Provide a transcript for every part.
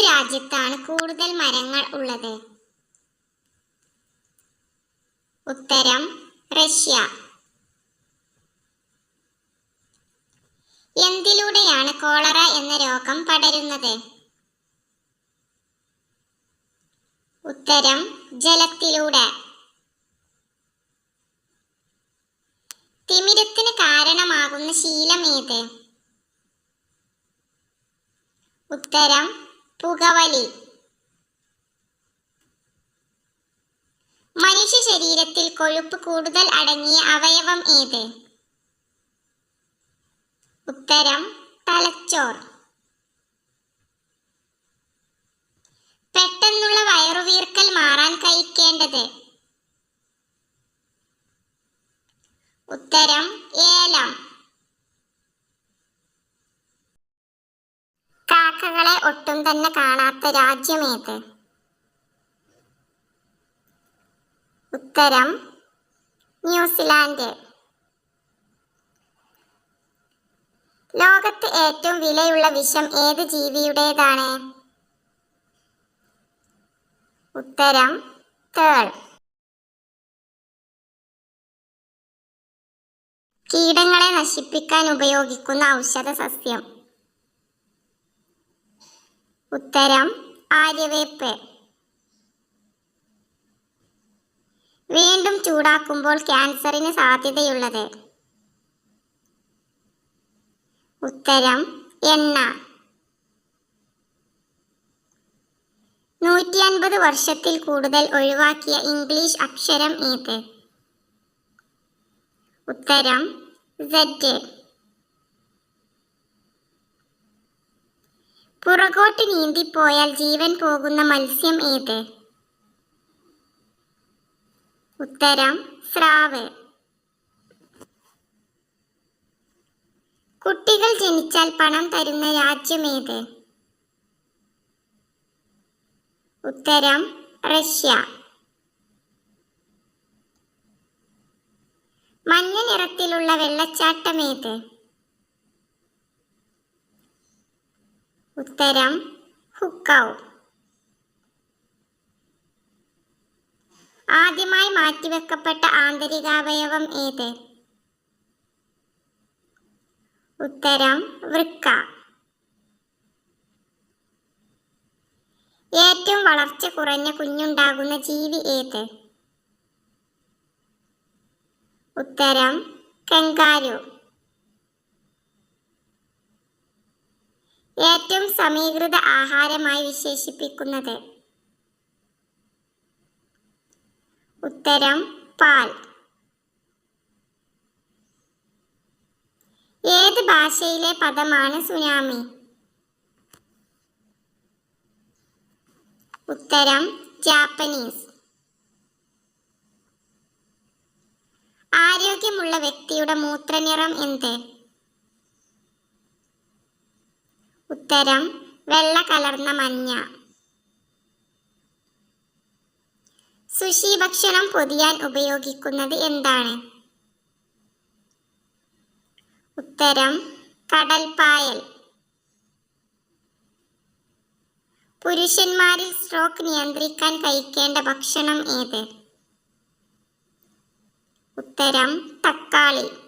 രാജ്യത്താണ് കൂടുതൽ മരങ്ങൾ ഉള്ളത്? ഉത്തരം റഷ്യ. എന്തിലൂടെയാണ് കോളറ എന്ന രോഗം പടരുന്നത്? ഉത്തരം ജലത്തിലൂടെ. തിമിരത്തിന് കാരണമാകുന്ന ശീലം ഏത്? ഉത്തരം പുകവലി മനുഷ്യ ശരീരത്തിൽ കൊഴുപ്പ് കൂടുതൽ അടങ്ങിയ അവയവം ഏത്? ഉത്തരം തലച്ചോർ. പെട്ടെന്നുള്ള വയറുവീർക്കൽ മാറാൻ കഴിക്കേണ്ടത്? ഉത്തരം ഏലം. കാക്കകളെ ഒട്ടും തന്നെ കാണാത്ത രാജ്യമേത്? ഉത്തരം ന്യൂസിലാൻഡ്. ലോകത്ത് ഏറ്റവും വിലയുള്ള വിഷം ഏത് ജീവിയുടേതാണ്? ഉത്തരം തേൾ. കീടങ്ങളെ നശിപ്പിക്കാൻ ഉപയോഗിക്കുന്ന ഔഷധ സസ്യം ഉത്തരം ആര്യവേപ്പ്. വീണ്ടും ചൂടാക്കുമ്പോൾ ക്യാൻസറിന് സാധ്യതയുള്ളത്. ഉത്തരം എണ്ണ. നൂറ്റി അൻപത് വർഷത്തിൽ കൂടുതൽ ഒഴിവാക്കിയ ഇംഗ്ലീഷ് അക്ഷരം ഏത്? ഉത്തരം സെറ്റ്. പുറകോട്ട് നീന്തിപ്പോയാൽ ജീവൻ പോകുന്ന മത്സ്യം ഏത്? ഉത്തരം സ്രാവ്. കുട്ടികൾ ജനിച്ചാൽ പണം തരുന്ന രാജ്യമേത് ഉത്തരം റഷ്യ. മഞ്ഞ നിറത്തിലുള്ള വെള്ളച്ചാട്ടമേത് ഉത്തരം ഹുക്കൗ ആദ്യമായി മാറ്റിവെക്കപ്പെട്ട ആന്തരികാവയവം ഏത്? ഉത്തരം വൃക്ക. ഏറ്റവും വളർച്ച കുറഞ്ഞ കുഞ്ഞുണ്ടാകുന്ന ജീവി ഏത്? ഉത്തരം കങ്കാരു. ഏറ്റവും സമീകൃത ആഹാരമായി വിശേഷിപ്പിക്കുന്നത്. ഉത്തരം പാൽ. ഏത് ഭാഷയിലെ പദമാണ് സുനാമി? ഉത്തരം ജാപ്പനീസ്. ആരോഗ്യമുള്ള വ്യക്തിയുടെ മൂത്രനിറം എന്ത്? ഉത്തരം വെള്ള കലർന്ന മഞ്ഞ. സുഷി ഭക്ഷണം പൊതിയാൻ ഉപയോഗിക്കുന്നത് എന്താണ്? ഉത്തരം കടൽപായൽ പുരുഷന്മാരിൽ സ്ട്രോക്ക് നിയന്ത്രിക്കാൻ കഴിക്കേണ്ട ഭക്ഷണം ഏത്? ഉത്തരം തക്കാളി.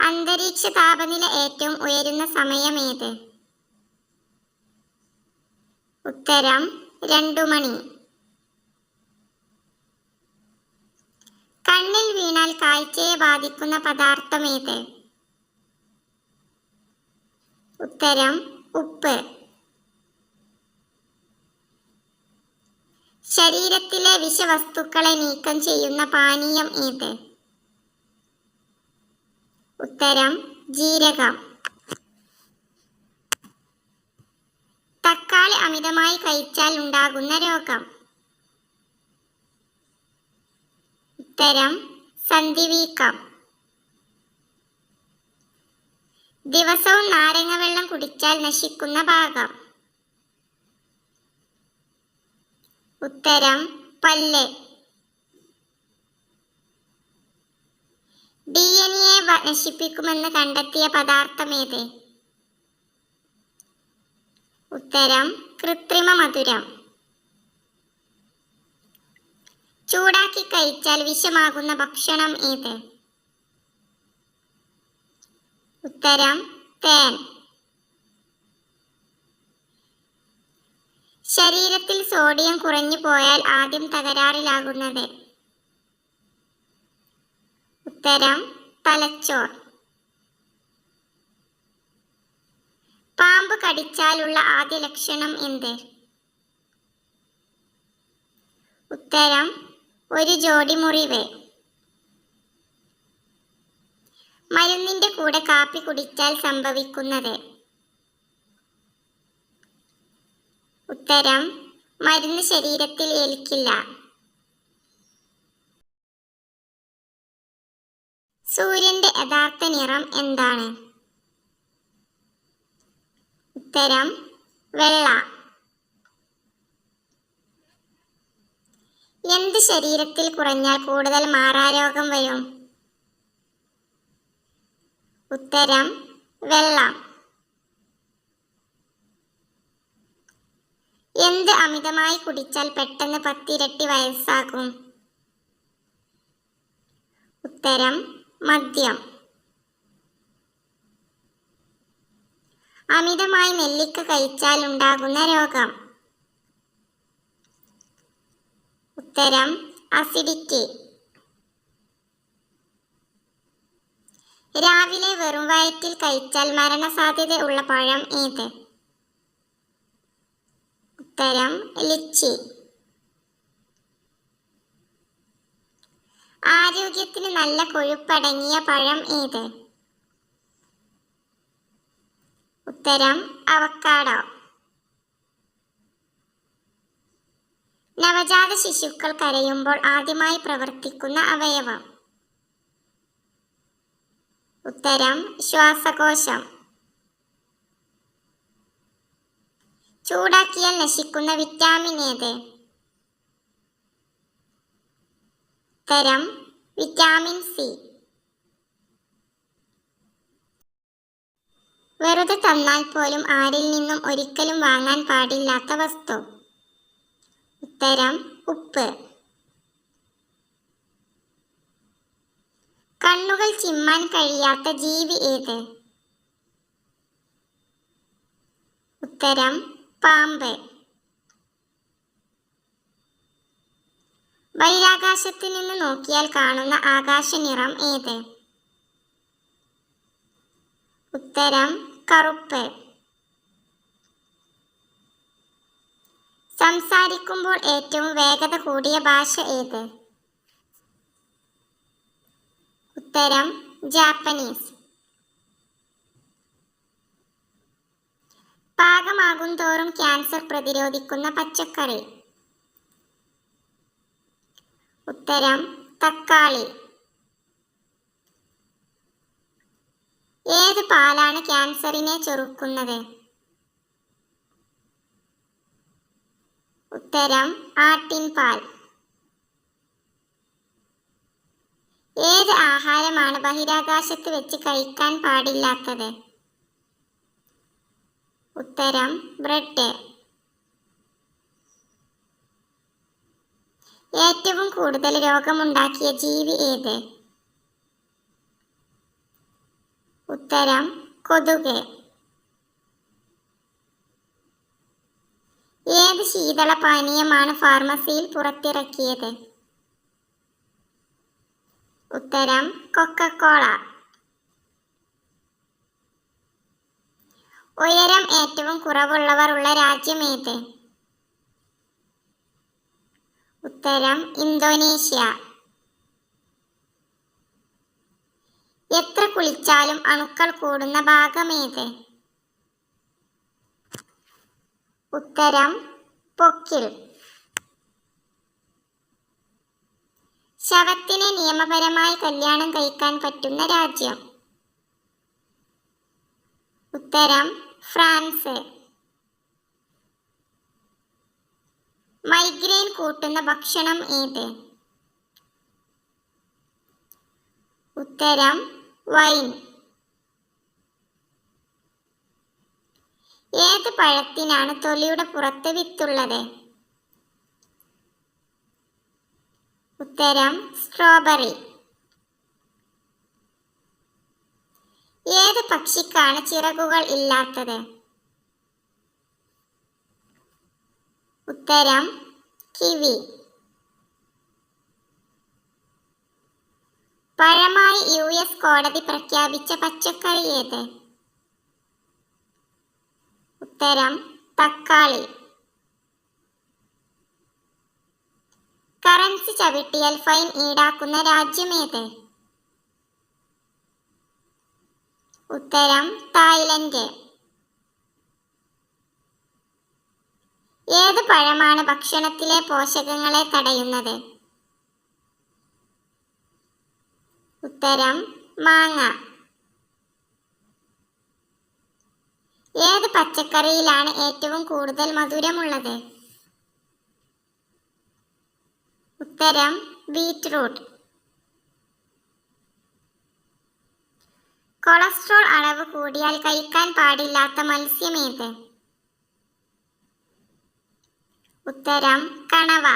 അന്തരീക്ഷ താപനില ഏറ്റവും ഉയരുന്ന സമയം ഏത് ഉത്തരം രണ്ടു മണി. കണ്ണിൽ വീണാൽ കാഴ്ചയെ ബാധിക്കുന്ന പദാർത്ഥം ഏത് ഉത്തരം ഉപ്പ്. ശരീരത്തിലെ വിഷവസ്തുക്കളെ നീക്കം ചെയ്യുന്ന പാനീയം ഏത്? ഉത്തരം ജീരകം. തക്കാളി അമിതമായി കഴിച്ചാൽ ഉണ്ടാകുന്ന രോഗം. ഉത്തരം സന്ധിവീക്കം. ദിവസവും നാരങ്ങ വെള്ളം കുടിച്ചാൽ നശിക്കുന്ന ഭാഗം. ഉത്തരം പല്ല്. ഡി എൻ എ നശിപ്പിക്കുമെന്ന് കണ്ടെത്തിയ പദാർത്ഥം ഏത് ഉത്തരം കൃത്രിമ മധുരം. ചൂടാക്കി കഴിച്ചാൽ വിഷമാകുന്ന ഭക്ഷണം ഏത്? ഉത്തരം തേൻ. ശരീരത്തിൽ സോഡിയം കുറഞ്ഞു പോയാൽ ആദ്യം തകരാറിലാകുന്നത്. ഉത്തരം തലച്ചോർ പാമ്പ് കടിച്ചാലുള്ള ആദ്യ ലക്ഷണം എന്ത്? ഉത്തരം ഒരു ജോഡി മുറിവ്. മരുന്നിന്റെ കൂടെ കാപ്പി കുടിച്ചാൽ സംഭവിക്കുന്നത്? ഉത്തരം മരുന്ന് ശരീരത്തിൽ ഏൽക്കില്ല. സൂര്യന്റെ യഥാർത്ഥ നിറം എന്താണ്? ഉത്തരം വെള്ള. എന്ത് ശരീരത്തിൽ കുറഞ്ഞാൽ കൂടുതൽ മാറാരോഗം വരും? ഉത്തരം വെള്ളം. എന്ത് അമിതമായി കുടിച്ചാൽ പെട്ടെന്ന് പത്തിരട്ടി വയസ്സാകും? ഉത്തരം മദ്യം. അമിതമായി നെല്ലിക്ക കഴിച്ചാൽ ഉണ്ടാകുന്ന രോഗം. ഉത്തരം അസിഡിറ്റി രാവിലെ വെറും വയറ്റിൽ കഴിച്ചാൽ മരണസാധ്യത ഉള്ള പഴം ഏത്? ഉത്തരം ലിച്ചി. ആരോഗ്യത്തിന് നല്ല കൊഴുപ്പടങ്ങിയ പഴം ഏത്? ഉത്തരം അവക്കാഡോ നവജാത ശിശുക്കൾ കരയുമ്പോൾ ആദ്യമായി പ്രവർത്തിക്കുന്ന അവയവം. ഉത്തരം ശ്വാസകോശം. ചൂടാക്കിയാൽ നശിക്കുന്ന വിറ്റാമിൻ ഏത്? ഉത്തരം വിറ്റാമിൻ സി വെറുതെ തന്നാൽ പോലും ആരിൽ നിന്നും ഒരിക്കലും വാങ്ങാൻ പാടില്ലാത്ത വസ്തു. ഉത്തരം ഉപ്പ്. കണ്ണുകൾ ചിമ്മാൻ കഴിയാത്ത ജീവി ഏത്? ഉത്തരം പാമ്പ്. ബഹിരാകാശത്ത് നിന്ന് നോക്കിയാൽ കാണുന്ന ആകാശനിറം ഏത്? ഉത്തരം കറുപ്പ്. സംസാരിക്കുമ്പോൾ ഏറ്റവും വേഗത കൂടിയ ഭാഷ ഏത്? ഉത്തരം ജാപ്പനീസ്. പാകമാകും തോറും ക്യാൻസർ പ്രതിരോധിക്കുന്ന പച്ചക്കറി. ഉത്തരം തക്കാളി. ഏത് പാലാണ് ക്യാൻസറിനെ ചെറുക്കുന്നത്? ഉത്തരം ആട്ടിൻ പാൽ. ഏത് ആഹാരമാണ് ബഹിരാകാശത്ത് വെച്ച് കഴിക്കാൻ പാടില്ലാത്തത്? ഉത്തരം ബ്രെഡ്. ഏറ്റവും കൂടുതൽ രോഗമുണ്ടാക്കിയ ജീവി ഏത്? ഉത്തരം കൊതുക്. ഏത് ശീതള പാനീയമാണ് ഫാർമസിയിൽ പുറത്തിറക്കിയത്? ഉത്തരം കൊക്കക്കോള. ഉയരം ഏറ്റവും കുറവുള്ളവർ ഉള്ള രാജ്യം ഏത്? ഉത്തരം ഇന്തോനേഷ്യ. എത്ര കുളിച്ചാലും അണുക്കൾ കൂടുന്ന ഭാഗമേത്? ഉത്തരം പൊക്കിൽ. ശവത്തിന് നിയമപരമായി കല്യാണം കഴിക്കാൻ പറ്റുന്ന രാജ്യം. ഉത്തരം ഫ്രാൻസ്. മൈഗ്രെയിൻ കൂട്ടുന്ന ഭക്ഷണം ഏത്? ഉത്തരം വൈൻ. ഏത് പഴത്തിനാണ് തൊലിയുടെ പുറത്ത് വിത്തുള്ളത്? ഉത്തരം സ്ട്രോബെറി. ഏത് പക്ഷിക്കാണ് ചിറകുകൾ ഇല്ലാത്തത്? ഉത്തരം കിവി. പരമായി യു എസ് കോടതി പ്രഖ്യാപിച്ച പച്ചക്കറി ഏത്? ഉത്തരം തക്കാളി. കറൻസി ചവിട്ടിയാൽ ഫൈൻ ഈടാക്കുന്ന രാജ്യമേത് ഉത്തരം തായ്ലൻഡ്. ഏത് പഴമാണ് ഭക്ഷണത്തിലെ പോഷകങ്ങളെ തടയുന്നത്? ഉത്തരം മാങ്ങ. ഏത് പച്ചക്കറിയിലാണ് ഏറ്റവും കൂടുതൽ മധുരമുള്ളത്? ഉത്തരം ബീറ്റ്റൂട്ട്. കൊളസ്ട്രോൾ അളവ് കൂടിയാൽ കഴിക്കാൻ പാടില്ലാത്ത മത്സ്യമേത് ഉത്തരം കണവ.